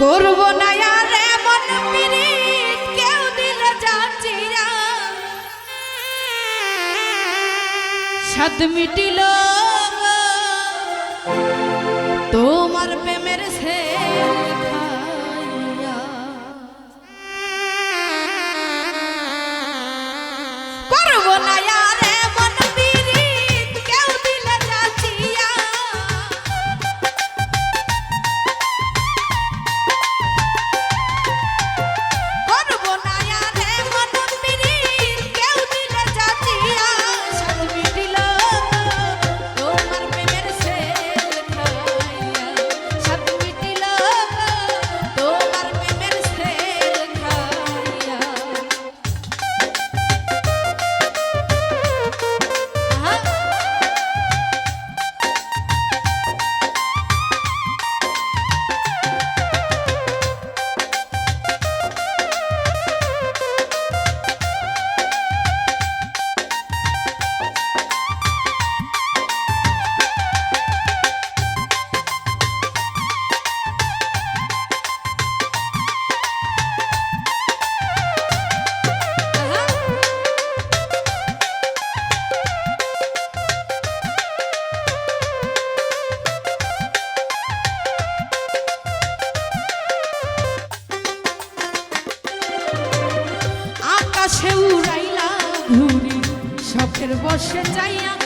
করব না আর এমন পিরিত কেউ দিল যাচিরা সাদ মিটিল তোমার প্রেমের সে বসে চাইয়া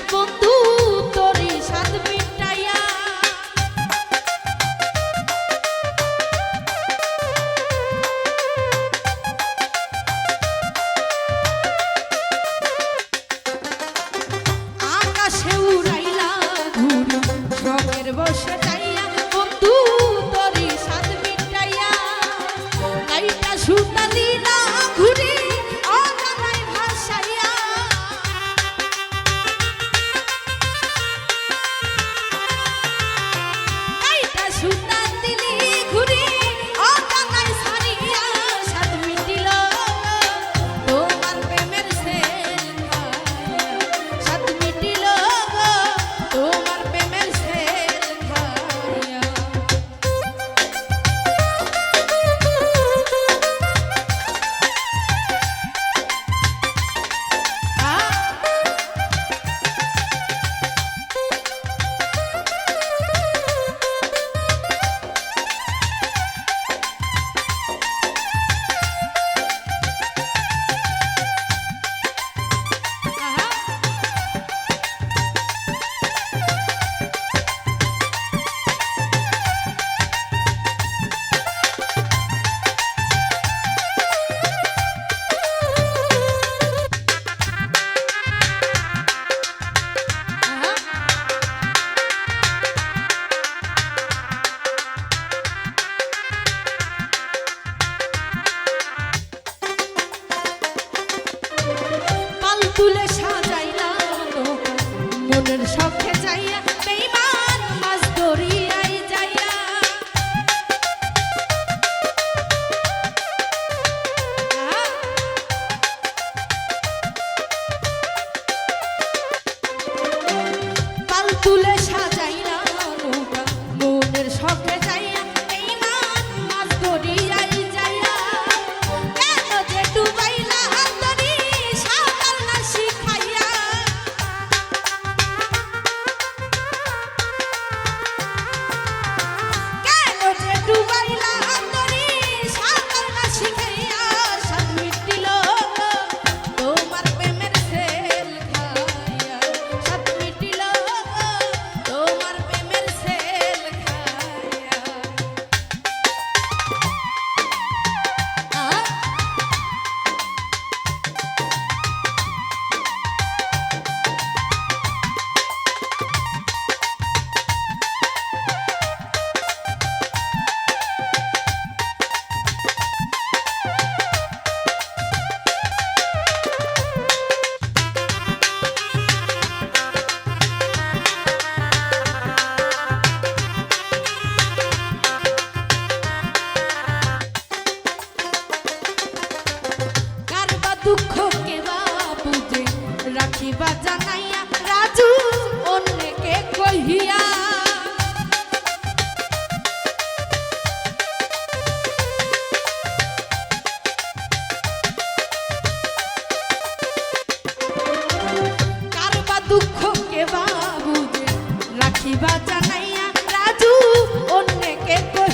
দিবা জানাইয়া রাজু অন্যকে কহিয়া। কারবা দুঃখ কেবা বুঝে রাখিবা জানাইয়া রাজু অন্যকে কহিয়া।